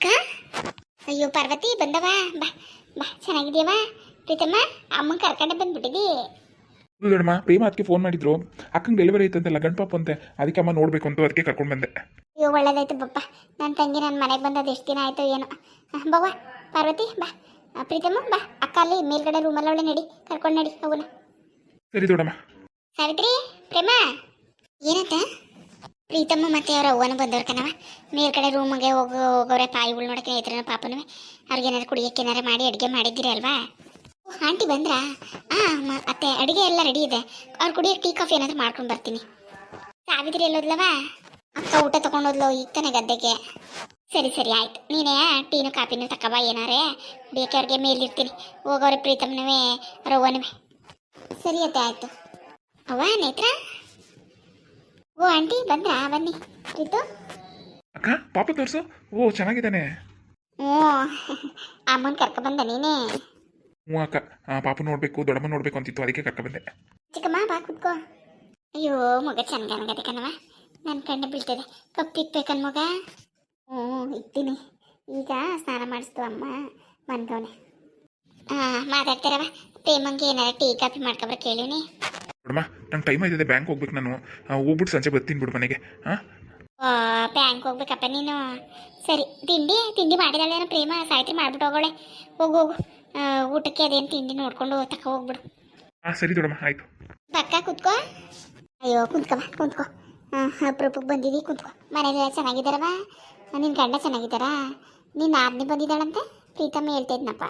ಅಕ್ಕ? ಅಯ್ಯೋ ಪಾರ್ವತಿ ಬಂದವ? ಬಾ ಬಾ ಚೆನ್ನಾಗಿದ್ಯವ ಪ್ರೀತಮ್ಮ ಅಮ್ಮನ ಕರ್ಕೊಂಡೆ ಬಂದ್ಬಿಟ್ಟಿದಿ. ನೋಡಮ್ಮ ಪ್ರೇಮ ಅದಕ್ಕೆ ಫೋನ್ ಮಾಡಿದ್ರು. ಅಕ್ಕಂಗೆ ಡೆಲಿವರಿ ಐತಂತೆಲ್ಲ ಲಗನ್ ಪಾಪ ಅಂತೆ. ಅದಕ್ಕೆ ಅಮ್ಮ ನೋಡ್ಬೇಕು ಅಂತ ಅದಕ್ಕೆ ಕರ್ಕೊಂಡು ಬಂದೆ. ಅಯ್ಯೋ ಒಳ್ಳೇದಾಯ್ತು ಬಪ್ಪ ನನ್ನ ತಂಗಿ ನನ್ನ ಮನೆಗೆ ಬಂದದ್ದು ಎಷ್ಟು ದಿನ ಆಯ್ತು ಏನೋ. ಬವ್ವ ಪಾರ್ವತಿ ಬಾ. ಪ್ರೀತಮ್ಮ ಬಾ. ಅಕ್ಕ ಅಲ್ಲಿ ಮೇಲ್ಗಡೆ ರೂಮಲ್ಲಿ ಅವಳೆ ನಡಿ ಕರ್ಕೊಂಡು ನಡಿ ಅವನ ಸರಿ ದೊಡಮ್ಮ ಸಾವಿತ್ರಿ ಪ್ರೇಮ ಏನಂತ? ಪ್ರೀತಮ್ಮ ಮತ್ತೆ ಅವ್ರ ಅವ್ವನ ಬಂದವ್ರ ಕಣವ ಮೇಲ್ಗಡೆ ರೂಮಿಗೆ ಹೋಗೋ, ಹೋಗೋರೆ ತಾಯಿಗಳು ನೋಡಕ್ಕೆ ಇದ್ರ ಪಾಪನೂ. ಅವ್ರಿಗೇನಾದ್ರು ಕುಡಿಯಕ್ಕೆ ಏನಾರ ಮಾಡಿ, ಅಡುಗೆ ಮಾಡಿದ್ದೀರಿ ಅಲ್ವಾ? ಆಂಟಿ ಬಂದ್ರಾ? ಹಾಂ ಅತ್ತೆ, ಅಡುಗೆ ಎಲ್ಲ ರೆಡಿ ಇದೆ. ಅವ್ರು ಕುಡಿಯೋಕ್ಕೆ ಟೀ ಕಾಫಿ ಏನಾದ್ರು ಮಾಡ್ಕೊಂಡು ಬರ್ತೀನಿ. ಸಾವಿದ್ರಿ ಎಲ್ಲೋದ್ಲವಾ? ಅಕ್ಕ ಊಟ ತಗೊಂಡೋದ್ಲು, ಈಗ ತಾನೆ ಗದ್ದೆಗೆ. ಸರಿ ಸರಿ, ಆಯ್ತು. ನೀನೇ ಟೀನು, ಕಾಫಿನು ತಕಬಾ ಏನಾರೇ. ಬೇಕೆ ಅವ್ರಿಗೆ ಮೇಲಿರ್ತೀನಿ. ಹೋಗೋರೆ ಪ್ರೀತಮ್ನವೇ ರವ್ವನವೇ ಸರಿ ಅತ್ತೆ, ಆಯ್ತು. ಅವ್ವ, ನೇತ್ರ? ಓ ಆಂಟಿ ಬಂದ್ರಾ? ಬನ್ನಿ. ರಿತು ಅಕ್ಕ ಪಾಪ ತೋರಿಸು. ಓ ಚೆನ್ನಾಗಿದ್ದಾನೆ. ಓ ಅಮ್ಮನ ಕರ್ಕೊ ಬಂದ ನೀನೇ? ಹ್ಞೂ ಅಕ್ಕ. ಆ, ಪಾಪ ನೋಡಬೇಕು ದೊಡ್ಡಮ್ಮ ನೋಡಬೇಕು ಅಂತಿತ್ತು ಅದಕ್ಕೆ ಕರ್ಕ ಬಂದೆ. ಚಿಕ್ಕಮ್ಮ ಬಾ ಕುತ್ಕೋ. ಅಯ್ಯೋ ಮಗ ಚೆನ್ನಾಗನಗದೆ ಕಣವ ನನ್ನ ಕಣ್ಣು ಬೀಳ್ತದೆ. ಕಪ್ಪಿಕ್ಬೇಕನ್ ಮಗ? ಹ್ಞೂ ಇದ್ದೀನಿ ಈಗ ಸ್ನಾನ ಮಾಡಿಸ್ತು ಅಮ್ಮ ಮನ್ಗವನೆ. ಹಾಂ ಮಾತಾಡ್ತೀರವ ಪ್ರೇಮಂಗೆ ಏನಾರ ಟೀ ಕಾಫಿ ಮಾಡ್ಕೊಬ್ರ ಕೇಳಿನಿ. ದೊಡ್ಡಮ್ಮ ನಂಗೆ ಟೈಮ್ ಆಯ್ತದೆ ಬ್ಯಾಂಕ್ ಹೋಗ್ಬೇಕು ನಾನು. ಹೋಗ್ಬಿಟ್ಟು ಸಂಜೆ ಬರ್ತೀನಿ ಬಿಡು ಮನೆಗೆ. ಹಾಂ ಬ್ಯಾಂಕ್ ಹೋಗ್ಬೇಕಪ್ಪ ನೀನು. ಸರಿ ತಿಂಡಿ ತಿಂಡಿ ಮಾಡಿದಾಳೇನೋ ಪ್ರೇಮ ಸಾಯ್ತ್ರಿ ಮಾಡ್ಬಿಟ್ಟು ಹೋಗೋಳೆ. ಹೋಗು ಹೋಗು. ಊಟಕ್ಕೆ ಅದೇನು ತಿಂಡಿ ನೋಡ್ಕೊಂಡು ತಕ್ಕ ಹೋಗ್ಬಿಡು. ಹಾಂ ಸರಿ ದೊಡಮ್ಮ ಆಯಿತು. ಪಕ್ಕ ಕುತ್ಕೋ. ಅಯ್ಯೋ ಕುತ್ಕೋ ಕುಂತ್ಕೋ. ಹಾಂ ಅಪ್ರೂಪಕ್ಕೆ ಬಂದಿದ್ದೀವಿ ಕುಂತ್ಕೋ. ಮನೇಲಿ ಚೆನ್ನಾಗಿದ್ದಾರವ ನಿನ್ನ ಗಂಡ ಚೆನ್ನಾಗಿದ್ದಾರಾ? ನಿನ್ನ ಆದ್ನಿ ಬಂದಿದ್ದಾಳಂತೆ? ಪ್ರೀತಮ್ಮ ಹೇಳ್ತಾ ಇದ್ನಪ್ಪ.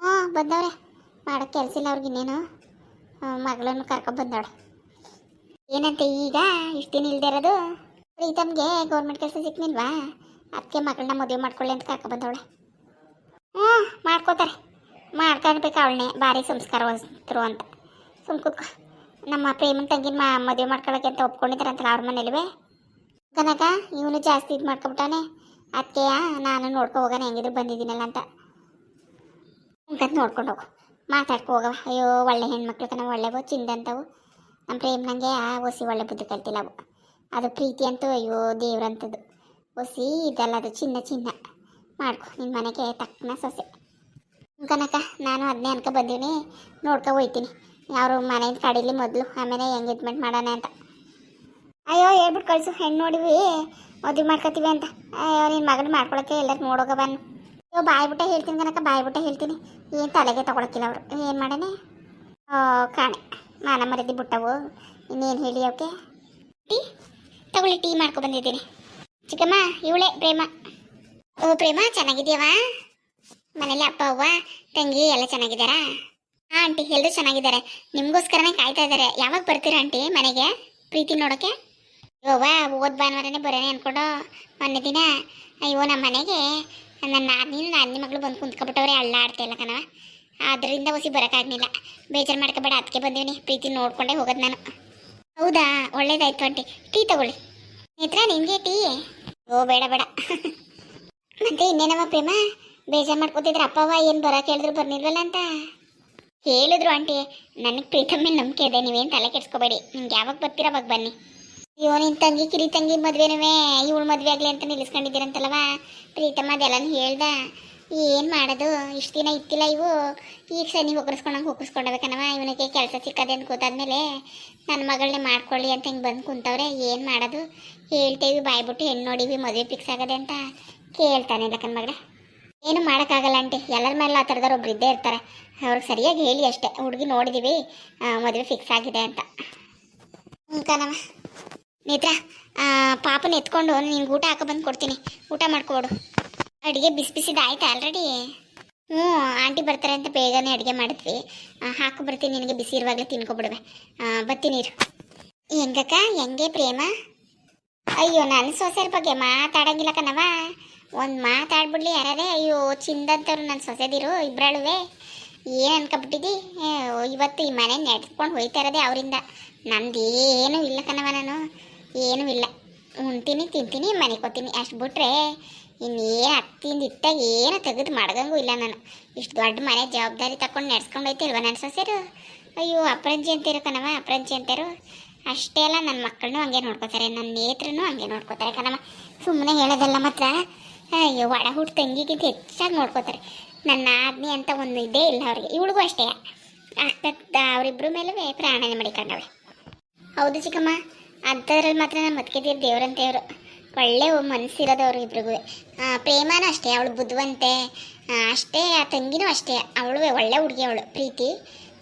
ಹಾಂ ಬಂದವ್ರೆ. ಮಾಡೋಕ್ಕೆ ಕೆಲಸ ಇಲ್ಲ ಅವ್ರಿಗೆ ಇನ್ನೇನು. ಮಗಳನ್ನು ಕರ್ಕೊಂಡು ಬಂದವಳೆ. ಏನಂತೆ ಈಗ? ಇಷ್ಟು ದಿನ ಇಲ್ದೇ ಇರೋದು? ಪ್ರೀತಮ್ಗೆ ಗೌರ್ಮೆಂಟ್ ಕೆಲಸ ಸಿಕ್ನಿಲ್ವಾ ಅದಕ್ಕೆ ಮಗಳನ್ನ ಮದುವೆ ಮಾಡ್ಕೊಳ್ಳಿ ಅಂತ ಕರ್ಕೊಂಡು ಬಂದವಳೆ. ಹ್ಞೂ, ಮಾಡ್ಕೋತಾರೆ. ಮಾಡ್ಕೊಳ್ಬೇಕು ಅವಳನ್ನೇ. ಭಾರಿ ಸಂಸ್ಕಾರವಂತರು ಅಂತ. ಸುಮ್ ಕೂತ್ಕೊ. ನಮ್ಮ ಪ್ರೇಮನ್ ತಂಗಿನ ಮಾ ಮದುವೆ ಮಾಡ್ಕೊಳಕ್ಕೆ ಅಂತ ಒಪ್ಕೊಂಡಿದ್ದಾರಂತಲ್ಲ ಅವ್ರ ಮನೇಲಿವೆ? ಕನಕ ಇವನು ಜಾಸ್ತಿ ಇದು ಮಾಡ್ಕೊಬಿಟ್ಟಾನೆ. ಅದಕ್ಕೆ ನಾನು ನೋಡ್ಕೊ ಹೋಗೋಣ, ಹೆಂಗಿದ್ರು ಬಂದಿದ್ದೀನಲ್ಲ ಅಂತ. ನೋಡ್ಕೊಂಡು ಹೋಗು. ಮಾತಾಡ್ಕೊ ಹೋಗವ ಅಯ್ಯೋ, ಒಳ್ಳೆ ಹೆಣ್ಮಕ್ಳು ಕಣ ಒಳ್ಳೆವು, ಚಿಂದಂತವು. ನಮ್ಮ ಪ್ರೇಮ್ ನನಗೆ ಆ ಒಸಿ ಒಳ್ಳೆ ಬುದ್ಧಿ ಕಲ್ತಿಲ್ಲ ಅವು ಅದು ಪ್ರೀತಿ ಅಂತೂ ಅಯ್ಯೋ ದೇವ್ರಂಥದ್ದು ಒಸಿ ಇದಲ್ಲ, ಅದು ಚಿನ್ನ ಚಿನ್ನ. ಮಾಡ್ಕೊ ನಿನ್ನ ಮನೆಗೆ ತಕ್ಕನ ಸೊಸೆ. ಕನಕ, ನಾನು ಅದನ್ನೇ ಅನ್ಕೊ ಬಂದೀನಿ ನೋಡ್ಕೊ ಹೋಯ್ತೀನಿ. ಯಾರು ಮನೆಯಿಂದ ಕಡೀಲಿ ಮೊದಲು. ಆಮೇಲೆ ಎಂಗೇಜ್ಮೆಂಟ್ ಮಾಡೋಣ ಅಂತ. ಅಯ್ಯೋ ಹೇಳ್ಬಿಟ್ಟು ಕಳಿಸು. ಹೆಣ್ಣು ನೋಡಿವಿ, ಮದುವೆ ಮಾಡ್ಕೊತೀವಿ ಅಂತ. ಅಯ್ಯೋ ನಿನ್ನ ಮಗನ ಮಾಡ್ಕೊಳಕ್ಕೆ ಎಲ್ಲರೂ ನೋಡೋಗ ಬನ್ನು ಅಯ್ಯೋ, ಬಾಯ್ಬಿಟ್ಟೆ ಹೇಳ್ತೀನಿ ಕನಕ, ಬಾಯ್ಬಿಟ್ಟೆ ಹೇಳ್ತೀನಿ. ಏನು ತಲೆಗೆ ತಗೊಳಕ್ಕಿಲ್ಲ ಅವರು. ಏನು ಮಾಡನೆ ಕಾಣೆ. ಮಾನ ಮರದಿ ಬಿಟ್ಟವು. ಇನ್ನೇನು ಹೇಳಿ ಅವಕ್ಕೆ ಟೀ? ತಗೊಳ್ಳಿ, ಟೀ ಮಾಡ್ಕೊ ಬಂದಿದ್ದೀನಿ. ಚಿಕ್ಕಮ್ಮ, ಇವಳೆ ಪ್ರೇಮ. ಓ, ಪ್ರೇಮ ಚೆನ್ನಾಗಿದ್ಯಾವ ಮನೇಲಿ ಅಪ್ಪ, ಅವ್ವ, ತಂಗಿ ಎಲ್ಲ ಚೆನ್ನಾಗಿದ್ದಾರಾ? ಹಾಂ ಆಂಟಿ ಎಲ್ಲರೂ ಚೆನ್ನಾಗಿದ್ದಾರೆ. ನಿಮಗೋಸ್ಕರನೇ ಕಾಯ್ತಾ ಇದ್ದಾರೆ. ಯಾವಾಗ ಬರ್ತೀರಾ ಆಂಟಿ ಮನೆಗೆ? ಪ್ರೀತಿ ನೋಡೋಕ್ಕೆ ಯೋವಾ ಓದ್ ಭಾನುವಾರನೇ ಬರೋಣ ಅನ್ಕೊಂಡು. ಮೊನ್ನೆ ದಿನ, ಅಯ್ಯೋ ನಮ್ಮ ಮನೆಗೆ ನನ್ನ ನಾದಿನ ನಾದಿನ ಮಗಳು ಬಂದು ಕುಂತ್ಕೊಬಿಟ್ಟವ್ರೆ ಅಳ್ಳ ಆಡ್ತಿಲ್ಲ ಕಣವ ಅದರಿಂದ ಹೊಸಿ ಬರೋಕ್ಕಾಗಲಿಲ್ಲ ಬೇಜಾರು ಮಾಡ್ಕೊಬೇಡ, ಅದಕ್ಕೆ ಬಂದೀನಿ ಪ್ರೀತಿ ನೋಡ್ಕೊಂಡೆ ಹೋಗೋದು ನಾನು. ಹೌದಾ? ಒಳ್ಳೇದಾಯ್ತು ಆಂಟಿ. ಟೀ ತಗೊಳ್ಳಿ. ನೇತ್ರ ನಿಮಗೆ ಟೀ? ಓ, ಬೇಡ ಬೇಡ. ಮತ್ತೆ ಇನ್ನೇನವ ಪ್ರೇಮ? ಬೇಜಾರು ಮಾಡ್ಕೋತಿದ್ರೆ ಅಪ್ಪವ ಏನು ಬರೋಕೆ ಹೇಳಿದ್ರು ಬರ್ನಿಲ್ವಲ್ಲ ಅಂತ? ಹೇಳಿದ್ರು ಆಂಟಿ. ನನಗೆ ಪ್ರೀತಮ್ ಮೇಲೆ ನಂಬಿಕೆ ಇದೆ. ನೀವೇನು ತಲೆ ಕೆಡ್ಸ್ಕೊಬೇಡಿ. ನಿಮ್ಗೆ ಯಾವಾಗ ಬರ್ತೀರ ಅವಾಗ ಬನ್ನಿ. ಅಯ್ಯೋ ನಿನ್ನ ತಂಗಿ, ಕಿರಿ ತಂಗಿ ಮದುವೆನವೇ? ಇವಳು ಮದುವೆ ಆಗಲಿ ಅಂತ ನಿಲ್ಲಿಸ್ಕೊಂಡಿದ್ದೀರಂತಲ್ವ ಪ್ರೀತಮ್ಮ ಅದೆಲ್ಲ ಹೇಳ್ದ? ಏನು ಮಾಡೋದು? ಇಷ್ಟು ದಿನ ಇತ್ತಿಲ್ಲ ಇವು. ಈಗ ಶನಿ ಹೋಗಿಸ್ಕೊಂಡಂಗೆ ಹೋಗಿಸ್ಕೊಂಡಬೇಕನವ ಇವನಿಗೆ ಕೆಲಸ ಸಿಕ್ಕದೆ ಅಂತ ಗೊತ್ತಾದ್ಮೇಲೆ ನನ್ನ ಮಗಳನ್ನೇ ಮಾಡ್ಕೊಳ್ಳಿ ಅಂತ ಹಿಂಗೆ ಬಂದು ಕುಂತವ್ರೆ. ಏನು ಮಾಡೋದು? ಹೇಳ್ತೇವಿ ಬಾಯ್ಬಿಟ್ಟು ಹೆಣ್ಣು ನೋಡಿವಿ ಮದುವೆ ಫಿಕ್ಸ್ ಆಗದೆ ಅಂತ ಕೇಳ್ತಾನೆ ಲಕ್ಕನ ಮಗಳ ಏನು ಮಾಡೋಕ್ಕಾಗಲ್ಲ ಆಂಟಿ. ಎಲ್ಲರ ಮೇಲೆ ಆ ಥರದವ್ರು ಒಬ್ರು ಇದ್ದೇ ಇರ್ತಾರೆ. ಅವ್ರಿಗೆ ಸರಿಯಾಗಿ ಹೇಳಿ ಅಷ್ಟೇ. ಹುಡುಗಿ ನೋಡಿದೀವಿ ಮದುವೆ ಫಿಕ್ಸ್ ಆಗಿದೆ ಅಂತ. ಹ್ಞೂ ನೇತ್ರ ಆ, ಪಾಪನ ಎತ್ಕೊಂಡು ನಿನ್ಗೆ ಊಟ ಹಾಕೋ ಬಂದು ಕೊಡ್ತೀನಿ. ಊಟ ಮಾಡ್ಕೊಡು. ಅಡುಗೆ ಬಿಸಿ ಬಿಸಿದ ಆಯ್ತಾ ಆಲ್ರೆಡಿ ಹ್ಞೂ ಆಂಟಿ ಬರ್ತಾರೆ ಅಂತ ಬೇಗನೆ ಅಡುಗೆ ಮಾಡಿದ್ವಿ. ಹಾಕಿ ಬರ್ತೀನಿ ನಿನಗೆ ಬಿಸಿ ಇರುವಾಗಲೇ ತಿನ್ಕೊಬಿಡುವೆ ಬತ್ತೀನಿ ಇರು. ಹೆಂಗಕ್ಕ ಹೆಂಗೆ ಪ್ರೇಮ? ಅಯ್ಯೋ ನನ್ನ ಸೊಸೆರ ಬಗ್ಗೆ ಮಾತಾಡಂಗಿಲ್ಲ ಕಣವ ಒಂದು ಮಾತಾಡ್ಬಿಡ್ಲಿ ಯಾರೇ ಅಯ್ಯೋ ಚಿಂದಂತವ್ರು ನನ್ನ ಸೊಸೆದಿರು ಇಬ್ಬರಳುವೆ ಏನು ಅನ್ಕೊಬಿಟ್ಟಿದ್ದಿ ಇವತ್ತು ಈ ಮನೆ ನೆಡ್ಸ್ಕೊಂಡು ಹೋಯ್ತಾ ಇರೋದೇ ಅವರಿಂದ. ನಂದು ಏನೂ ಇಲ್ಲ ಕಣವ ನಾನು. ಏನೂ ಇಲ್ಲ. ಉಣ್ತೀನಿ ತಿಂತೀನಿ ಮನೆಗೆ ಹೋಗ್ತೀನಿ. ಅಷ್ಟು ಬಿಟ್ರೆ ಇನ್ನೇನು ಅತ್ತಿಂದ ಇತ್ತಾಗ ಏನು ತೆಗೆದು ಮಾಡ್ದಂಗೂ ಇಲ್ಲ ನಾನು. ಇಷ್ಟು ದೊಡ್ಡ ಮನೆ ಜವಾಬ್ದಾರಿ ತಗೊಂಡು ನಡ್ಸ್ಕೊಂಡು ಹೋಯ್ತಿಲ್ವ ನನ್ನ ಸೊಸೆರು? ಅಯ್ಯೋ, ಅಪ್ರಂಜಿ ಅಂತೀರು ಕಣವ ಅಪ್ರಂಜಿ ಅಂತಾರು. ಅಷ್ಟೇ ಅಲ್ಲ ನನ್ನ ಮಕ್ಕಳನ್ನೂ ಹಂಗೆ ನೋಡ್ಕೋತಾರೆ ನನ್ನ ನೇತ್ರನೂ ಹಂಗೆ ನೋಡ್ಕೋತಾರೆ ಕಣವ ಸುಮ್ಮನೆ ಹೇಳೋದಲ್ಲ ಮಾತ್ರ. ಅಯ್ಯೋ ಒಡ ಹುಟ್ಟು ತಂಗಿಗಿಂತ ಹೆಚ್ಚಾಗಿ ನೋಡ್ಕೋತಾರೆ. ನನ್ನ ಆಜ್ಞೆ ಅಂತ ಒಂದು ಇದೇ ಇಲ್ಲ ಅವ್ರಿಗೆ. ಇವಳಿಗೂ ಅಷ್ಟೇ. ಅಷ್ಟ ಅವರಿಬ್ಬರ ಮೇಲೂ ಪ್ರಾಣನೆ ಮಾಡಿಕೊಂಡವೆ ಹೌದು ಚಿಕ್ಕಮ್ಮ. ಅಂಥದ್ರಲ್ಲಿ ಮಾತ್ರ ನಮ್ಮ ಮತ್ಕೆದಿರು ದೇವ್ರಂತೆಯವರು. ಒಳ್ಳೆ ಮನಸ್ಸಿರೋದವ್ರು ಇಬ್ರಿಗೂ. ಪ್ರೇಮನೂ ಅಷ್ಟೇ, ಅವಳು ಬುದ್ಧಿವಂತೆ ಅಷ್ಟೇ, ಆ ತಂಗಿನೂ ಅಷ್ಟೇ. ಅವಳು ಒಳ್ಳೆ ಹುಡುಗಿ ಅವಳು, ಪ್ರೀತಿ.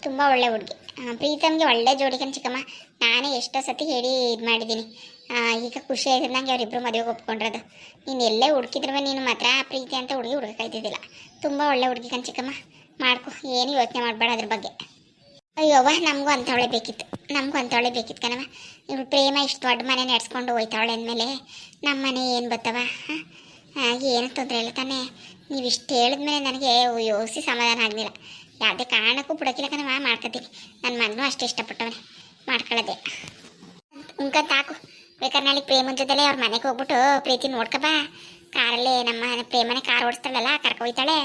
ತುಂಬ ಒಳ್ಳೆ ಹುಡುಗಿ. ಪ್ರೀತಮ್ಗೆ ಒಳ್ಳೆ ಜೋಡಿ ಕಣ್ ಚಿಕ್ಕಮ್ಮ, ನಾನೇ ಎಷ್ಟೋ ಸತಿ ಹೇಳಿ ಇದು ಮಾಡಿದ್ದೀನಿ. ಈಗ ಖುಷಿ ಆಯ್ತು ಅವರಿಬ್ಬರು ಮದುವೆಗೆ ಒಪ್ಕೊಂಡ್ರದು. ನೀನು ಎಲ್ಲೇ ಹುಡುಕಿದ್ರು ನೀನು ಮಾತ್ರ ಪ್ರೀತಿ ಅಂತ ಹುಡುಗಿ ಹುಡುಕಾಯ್ತಿದ್ದಿಲ್ಲ ತುಂಬ ಒಳ್ಳೆ ಹುಡುಗಿ ಕಣ್ ಚಿಕ್ಕಮ್ಮ. ಮಾಡ್ಕೊ, ಏನು ಯೋಚನೆ ಮಾಡಬೇಡ ಅದ್ರ ಬಗ್ಗೆ. ಅಯ್ಯೋವ್ವ ನಮಗೂ ಅಂಥವಳೆ ಬೇಕಿತ್ತು. ನಮಗೂ ಅಂಥವಳೆ ಬೇಕಿತ್ತು ಕಣವ ಇವಳು ಪ್ರೇಮ ಇಷ್ಟು ದೊಡ್ಡ ಮನೆ ನಡೆಸ್ಕೊಂಡು ಹೋಯ್ತಾವಳೆ ಅಂದಮೇಲೆ ನಮ್ಮ ಮನೆ ಏನು ಬತ್ತವ ಹಾಂ? ಏನು ತೊಂದರೆ ಇಲ್ಲ ತಾನೇ. ನೀವು ಇಷ್ಟು ಹೇಳಿದ್ಮೇಲೆ ನನಗೆ ಯೋಸಿ ಸಮಾಧಾನ ಆಗಲಿಲ್ಲ. ಯಾವುದೇ ಕಾರಣಕ್ಕೂ ಬಿಡೋಕಿಲ್ಲ ಕಣವ ಮಾಡ್ಕೊತೀನಿ. ನನ್ನ ಮಗನೂ ಅಷ್ಟೇ ಇಷ್ಟಪಟ್ಟವನೆ. ಮಾಡ್ಕೊಳ್ಳೋದೆ. ಉಂಕ, ತಾಕು. ಬೇಕಾದ್ರೆ ನಾಳೆ ಪ್ರೇಮನ ಜೊತೆಲೇ ಅವ್ರ ಮನೆಗೆ ಹೋಗ್ಬಿಟ್ಟು ಪ್ರೀತಿ ನೋಡ್ಕೊ ಬಾ. ಕಾರಲ್ಲೇ ನಮ್ಮ ಪ್ರೇಮನೆ ಕಾರ್ ಓಡಿಸ್ತಾಳಲ್ಲ ಕರ್ಕೊಯ್ತಾಳೆ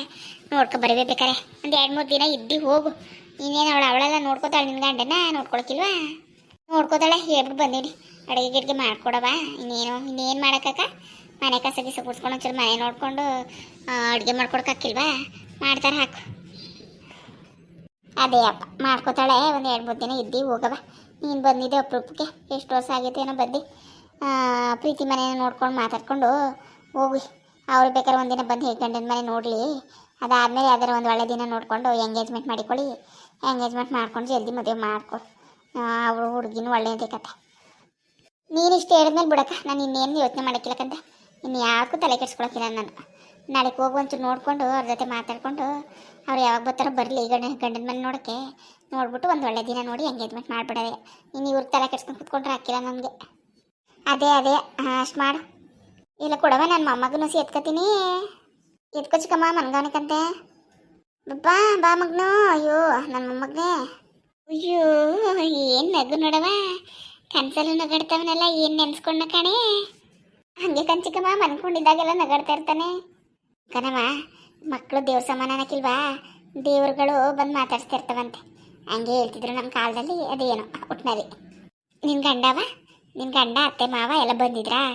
ನೋಡ್ಕೊ ಬರಬೇಕಾರೆ ಬೇಕಾರೆ. ಒಂದು ಎರಡು ಮೂರು ದಿನ ಇದ್ದು ಹೋಗು. ಇನ್ನೇನು ಅವಳು ಅವಳೆಲ್ಲ ನೋಡ್ಕೋತಾಳೆ ನಿನ್ನ ಗಂಡನ? ನೋಡ್ಕೊಳಕಿಲ್ವಾ? ನೋಡ್ಕೋತಾಳೆ. ಹೇಳ್ಬಿಟ್ಟು ಬಂದೀನಿ ಅಡುಗೆ ಗಿಡ್ಗೆ ಮಾಡ್ಕೊಡವ ಇನ್ನೇನು ಇನ್ನೇನು ಮಾಡೋಕ್ಕಕ್ಕ? ಮನೆ ಕಸ ಗಿಸ ಕುಡ್ಸ್ಕೊಂಡು ಒಂಚೂರು ಮನೆ ನೋಡಿಕೊಂಡು ಅಡುಗೆ ಮಾಡ್ಕೊಡಕ್ಕಿಲ್ವಾ ಮಾಡ್ತಾರೆ, ಹಾಕು. ಅದೇ ಅಪ್ಪ, ಮಾಡ್ಕೋತಾಳೆ. ಒಂದು ಎರಡು ಮೂರು ದಿನ ಇದ್ದು ಹೋಗವ ನೀನು ಬಂದಿದ್ದೆ ಅಪ್ರೂಪಕ್ಕೆ. ಎಷ್ಟು ವರ್ಷ ಆಗೈತೆ ಏನೋ ಬಂದು. ಪ್ರೀತಿ ಮನೇನ ನೋಡ್ಕೊಂಡು ಮಾತಾಡ್ಕೊಂಡು ಹೋಗಿ. ಅವ್ರು ಬೇಕಾದ್ರೆ ಒಂದಿನ ಬಂದು ಹೇಗೆ ಗಂಡನ ಮನೆ ನೋಡಲಿ. ಅದಾದಮೇಲೆ ಯಾವ್ದಾರು ಒಂದು ಒಳ್ಳೆ ದಿನ ನೋಡಿಕೊಂಡು ಎಂಗೇಜ್ಮೆಂಟ್ ಮಾಡಿಕೊಳ್ಳಿ. ಎಂಗೇಜ್ಮೆಂಟ್ ಮಾಡ್ಕೊಂಡು ಜಲ್ದಿ ಮದುವೆ ಮಾಡ್ಕೊ. ಅವಳು ಹುಡುಗಿನೂ ಒಳ್ಳೆಯದೇ ಕತೆ. ನೀನು ಇಷ್ಟು ಹೇಳಿದ್ಮೇಲೆ ಬಿಡಕ್ಕ, ನಾನು ಇನ್ನೇನು ಯೋಚನೆ ಮಾಡೋಕ್ಕಿಲ್ಲಕ್ಕಂತ ಇನ್ನು ಯಾಕೂ ತಲೆ ಕೆಡ್ಸ್ಕೊಳಕ್ಕಿಲ್ಲ ನಾನು ನಾಳೆಗೆ ಹೋಗಿ ಒಂಚೂರು ನೋಡಿಕೊಂಡು, ಅವ್ರ ಜೊತೆ ಮಾತಾಡಿಕೊಂಡು, ಅವ್ರು ಯಾವಾಗ ಬರ್ತಾರೋ ಬರಲಿ ಗಂಡ, ಗಂಡನ ಮನೆ ನೋಡೋಕ್ಕೆ. ನೋಡ್ಬಿಟ್ಟು ಒಂದು ಒಳ್ಳೆ ದಿನ ನೋಡಿ ಎಂಗೇಜ್ಮೆಂಟ್ ಮಾಡಿಬಿಡೋದೆ. ಇನ್ನು ಇವ್ರ ತಲೆ ಕೆಡ್ಸ್ಕೊಂಡು ಕುತ್ಕೊಂಡ್ರೆ ಹಾಕಿಲ್ಲ ನನಗೆ. ಅದೇ ಅದೇ ಅಷ್ಟು ಮಾಡು. ಇಲ್ಲ ಕೊಡವ ನನ್ನ ಮೊಮ್ಮಗನೂ ಸಿ ಎತ್ಕೋತೀನಿ ಎತ್ಕೋ ಚಿಕ್ಕಮ್ಮ ಬಾ ಬಾ ಮಗ್ನು. ಅಯ್ಯೋ ನನ್ನ ಮೊಮ್ಮಗನೇ. ಅಯ್ಯೋ, ಏನು ನಗು ನೋಡವ ಕನ್ಸಲ್ಲಿ ನಗಾಡ್ತಾವನೆಲ್ಲ, ಏನು ನೆನ್ಸ್ಕೊಂಡ ಕಣೆ. ಹಂಗೆ ಕಂಚಿಕಮ್ಮ ಮನ್ಕೊಂಡಿದ್ದಾಗೆಲ್ಲ ನಗಡ್ತಾ ಇರ್ತಾನೆ. ಕಣವ ಮಕ್ಕಳು ದೇವ್ರ ಸಮಾನ ಅನ್ನಕ್ಕಿಲ್ವಾ? ದೇವ್ರುಗಳು ಬಂದು ಮಾತಾಡ್ಸ್ತಾ ಇರ್ತಾವಂತೆ. ಹಂಗೆ ಹೇಳ್ತಿದ್ರು ನಮ್ಮ ಕಾಲದಲ್ಲಿ, ಅದೇನೋ ಒಟ್ಟಿನಲ್ಲಿ ನಿನ್ನ ಗಂಡವ ನಿನ್ನ ಗಂಡ, ಅತ್ತೆ, ಮಾವ ಎಲ್ಲ ಬಂದಿದ್ರಾ?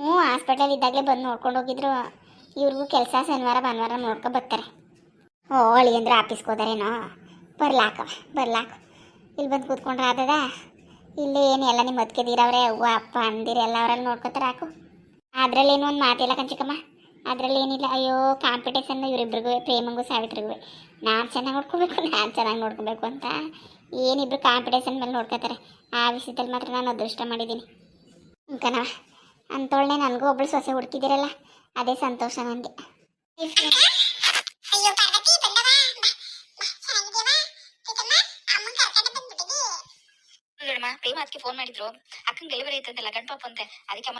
ಹ್ಞೂ ಹಾಸ್ಪಿಟಲ್ ಇದ್ದಾಗಲೇ ಬಂದು ನೋಡ್ಕೊಂಡು ಹೋಗಿದ್ರು. ಇವ್ರಿಗೂ ಕೆಲಸ ಶನಿವಾರ, ಭಾನುವಾರ ನೋಡ್ಕೊ ಬರ್ತಾರೆ. ಓ, ಅಳಿಯಂದ್ರೆ ಆಫೀಸ್ಗೆ ಹೋದಾರೇನೋ ಬರ್ಲಾಕ ಬರ್ಲಾಕ. ಇಲ್ಲಿ ಬಂದು ಕೂತ್ಕೊಂಡ್ರೆ ಆದದ ಇಲ್ಲಿ ಏನು ಎಲ್ಲ ನಿಮ್ಮ ಮದ್ಕೆದಿರವ್ರೆ ಅವ್ವ, ಅಪ್ಪ ಅಂದಿರ ಎಲ್ಲ ಅವರಲ್ಲಿ ನೋಡ್ಕೊತಾರೆ ಹಾಕು ಅದರಲ್ಲಿ ಏನೋ ಒಂದು ಮಾತಿಲ್ಲ ಕಂಚಿಕಮ್ಮ. ಅದರಲ್ಲಿ ಏನಿಲ್ಲ, ಅಯ್ಯೋ ಕಾಂಪಿಟೇಷನ್ ಇವರಿಬ್ರಿಗೂ, ಪ್ರೇಮಂಗೂ ಸಾವಿತ್ರಿಗೂ. ನಾನು ಚೆನ್ನಾಗಿ ನೋಡ್ಕೋಬೇಕು, ನಾನು ಚೆನ್ನಾಗಿ ನೋಡ್ಕೋಬೇಕು ಅಂತ ಏನಿಬ್ರು ಕಾಂಪಿಟೇಷನ್ ಮೇಲೆ ನೋಡ್ಕೋತಾರೆ. ಆ ವಿಷಯದಲ್ಲಿ ಮಾತ್ರ ನಾನು ಅದೃಷ್ಟ ಮಾಡಿದ್ದೀನಿ ಅಂಕನ ಅಂತೋಳೆ ನನಗೂ ಒಬ್ಬಳು ಸೊಸೆ ಹುಡುಕಿದಿರಲ್ಲ, ಅದೇ ಸಂತೋಷ ನನಗೆ ಅದಕ್ಕೆ ಫೋನ್ ಮಾಡಿದ್ರು. ಅಕ್ಕಂಗೆ ಡೆಲಿವರಿ ಐತಂತಲ್ಲ ಗಂಡ ಪಾಪ ಅಂತೆ. ಅದಕ್ಕೆ ಅಮ್ಮ